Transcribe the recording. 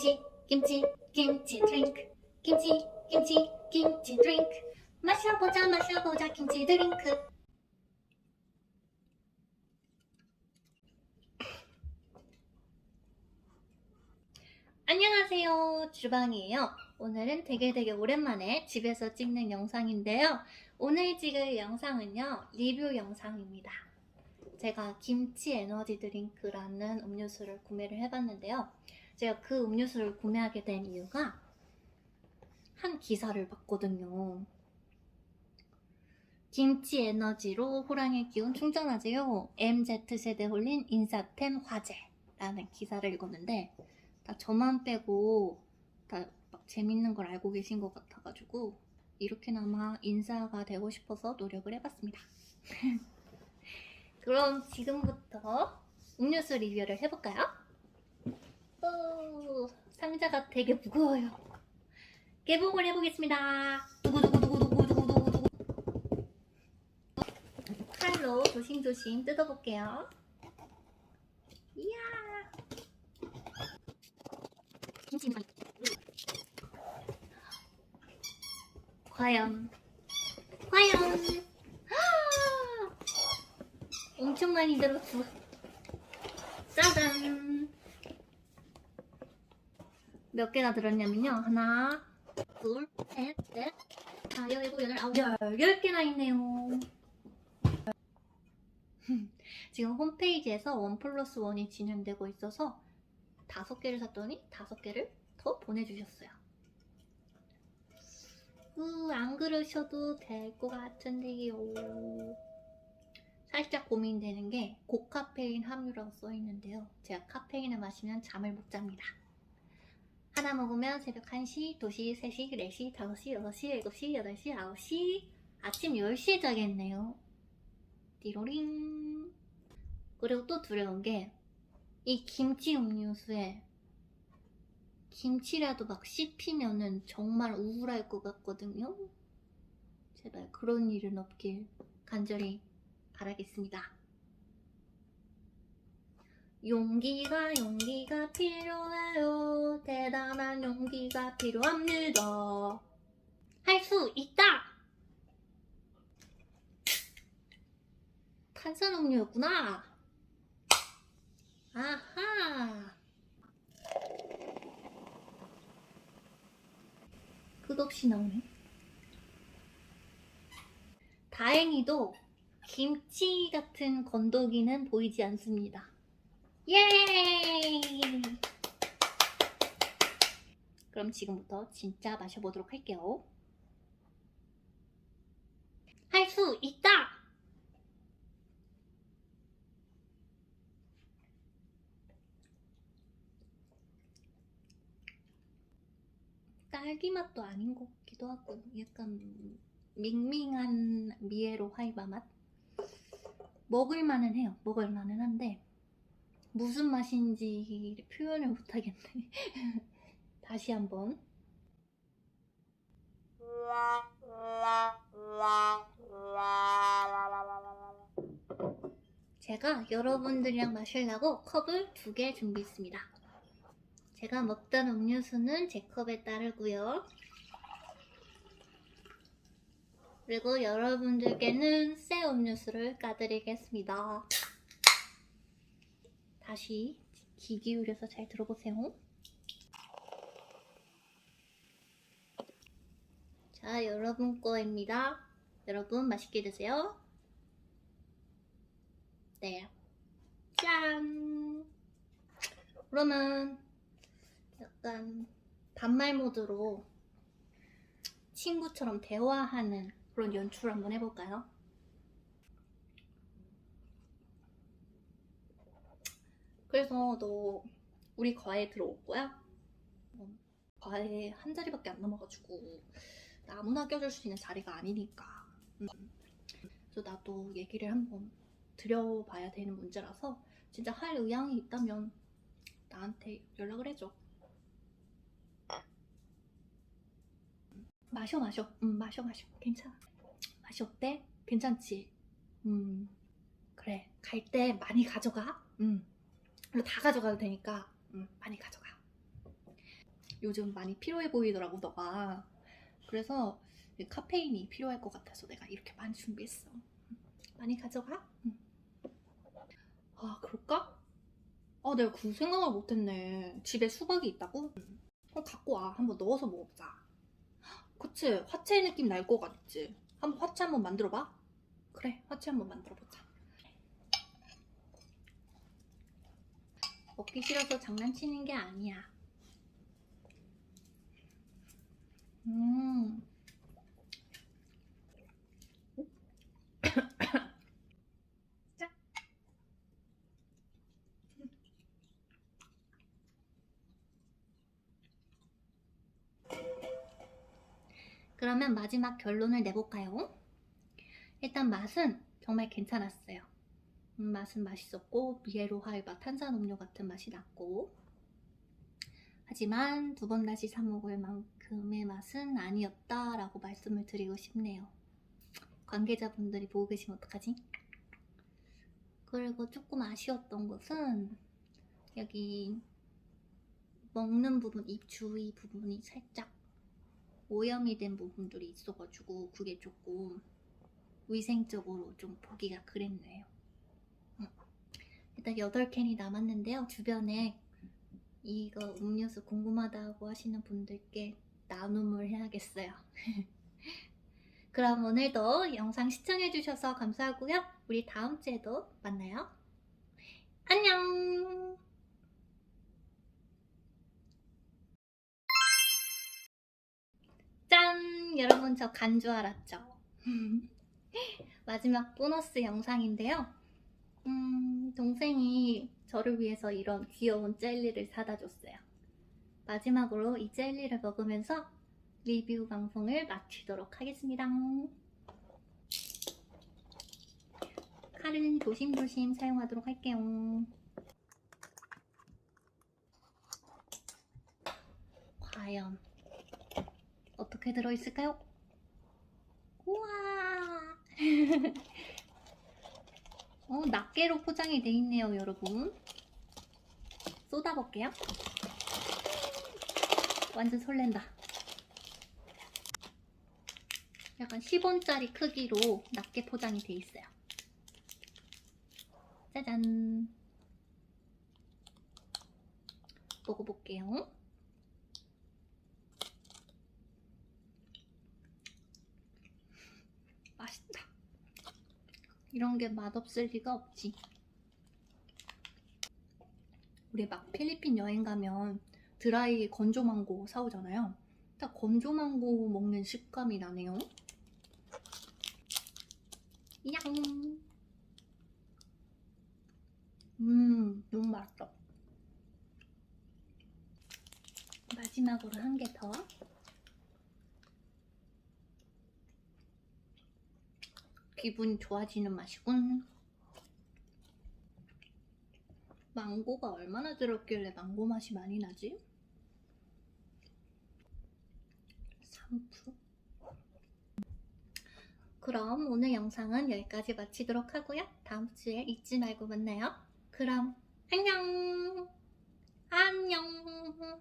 김치, 김치, 김치 드링크. 김치, 김치, 김치 드링크. 마셔보자, 마셔보자, 김치 드링크. 안녕하세요. 주방이에요. 오늘은 되게 되게 오랜만에 집에서 찍는 영상인데요. 오늘 찍을 영상은요, 리뷰 영상입니다. 제가 김치 에너지 드링크라는 음료수를 구매를 해봤는데요. 제가 그 음료수를 구매하게 된 이유가 한 기사를 봤거든요. 김치 에너지로 호랑이 기운 충전하세요. MZ세대 홀린 인싸템 화제라는 기사를 읽었는데 다 저만 빼고 다 막 재밌는 걸 알고 계신 것 같아가지고 이렇게나마 인싸가 되고 싶어서 노력을 해봤습니다. 그럼 지금부터 음료수 리뷰를 해볼까요? 오, 상자가 되게 무거워요. 개봉을 해보겠습니다. 두구두구두구두구두구두구 칼로 조심조심 뜯어볼게요. 이야. 과연 과연 아! 엄청 많이 들었어 짜잔 몇 개나 들었냐면요 하나 둘 셋 넷 다섯 일곱 여덟 아홉 열, 열 개나 있네요 지금 홈페이지에서 원 플러스 원이 진행되고 있어서 다섯 개를 샀더니 다섯 개를 더 보내주셨어요 우, 안 그러셔도 될 것 같은데요. 살짝 고민되는 게 고카페인 함유라고 써 있는데요. 제가 카페인을 마시면 잠을 못 잡니다. 하나 먹으면 새벽 1시, 2시, 3시, 4시, 5시, 6시, 7시, 8시, 9시, 아침 10시에 자겠네요. 띠로링. 그리고 또 두려운 게 이 김치 음료수에 김치라도 막 씹히면은 정말 우울할 것 같거든요. 제발 그런 일은 없길 간절히 바라겠습니다. 용기가 용기가 필요해요. 대단한 용기가 필요합니다. 할 수 있다! 탄산음료였구나. 아하. 끝없이 나오네. 다행히도 김치 같은 건더기는 보이지 않습니다. 예이! 그럼 지금부터 진짜 마셔보도록 할게요. 할 수 있다! 딸기 맛도 아닌 것 같기도 하고 약간 밍밍한 미에로 화이바 맛 먹을만은 해요 먹을만은 한데 무슨 맛인지 표현을 못하겠네 다시 한번 제가 여러분들이랑 마시려고 컵을 두 개 준비했습니다 제가 먹던 음료수는 제 컵에 따르고요. 그리고 여러분들께는 새 음료수를 까드리겠습니다. 다시 귀 기울여서 잘 들어보세요. 자, 여러분 거입니다. 여러분 맛있게 드세요. 네. 짠! 그러면 약간 반말 모드로 친구처럼 대화하는 그런 연출을 한번 해볼까요? 그래서 너 우리 과외 들어올 거야? 어, 과외 한 자리밖에 안 남아가지고 아무나 껴줄 수 있는 자리가 아니니까 음. 그래서 나도 얘기를 한번 드려봐야 되는 문제라서 진짜 할 의향이 있다면 나한테 연락을 해줘 마셔 마셔 음 마셔 마셔 괜찮아 맛이 어때? 괜찮지? 음 그래 갈 때 많이 가져가 음 다 가져가도 되니까 음 많이 가져가 요즘 많이 피로해 보이더라고 너가. 그래서 이 카페인이 필요할 것 같아서 내가 이렇게 많이 준비했어. 많이 가져가? 응. 아 그럴까? 아 내가 그 생각을 못했네. 집에 수박이 있다고? 그럼 갖고 와. 한번 넣어서 먹어보자. 그치? 화채 느낌 날 것 같지? 한번 화채 한번 만들어봐. 그래, 화채 한번 만들어보자. 먹기 싫어서 장난치는 게 아니야. 음. 자. 그러면 마지막 결론을 내볼까요? 일단 맛은 정말 괜찮았어요. 음, 맛은 맛있었고 미에로 하이바 탄산 음료 같은 맛이 났고 하지만 두 번 다시 사 먹을 만큼의 맛은 아니었다라고 말씀을 드리고 싶네요. 관계자분들이 보고 계시면 어떡하지? 그리고 조금 아쉬웠던 것은 여기 먹는 부분, 입 주위 부분이 살짝 오염이 된 부분들이 있어가지고 그게 조금 위생적으로 좀 보기가 그랬네요. 음. 일단 8캔이 남았는데요. 주변에 이거 음료수 궁금하다고 하시는 분들께 나눔을 해야겠어요. 그럼 오늘도 영상 시청해주셔서 감사하고요. 우리 다음 주에도 만나요. 안녕! 짠! 여러분 저 간 줄 알았죠? 마지막 보너스 영상인데요. 음, 동생이 저를 위해서 이런 귀여운 젤리를 사다 줬어요. 마지막으로 이 젤리를 먹으면서 리뷰 방송을 마치도록 하겠습니다. 칼은 조심조심 사용하도록 할게요. 과연 어떻게 들어있을까요? 우와! 어, 낱개로 포장이 돼 있네요, 여러분. 쏟아볼게요. 완전 설렌다. 약간 10원짜리 크기로 낱개 포장이 돼 있어요. 짜잔. 먹어볼게요. 맛있다. 이런 게 맛없을 리가 없지. 우리 막 필리핀 여행 가면 드라이 건조 망고 사오잖아요. 딱 건조 망고 먹는 식감이 나네요. 양. 음, 너무 맛있어. 마지막으로 한 개 더. 기분 좋아지는 맛이군. 망고가 얼마나 들었길래 망고 맛이 많이 나지? 3%? 그럼 오늘 영상은 여기까지 마치도록 하고요. 다음 주에 잊지 말고 만나요. 그럼 안녕! 안녕!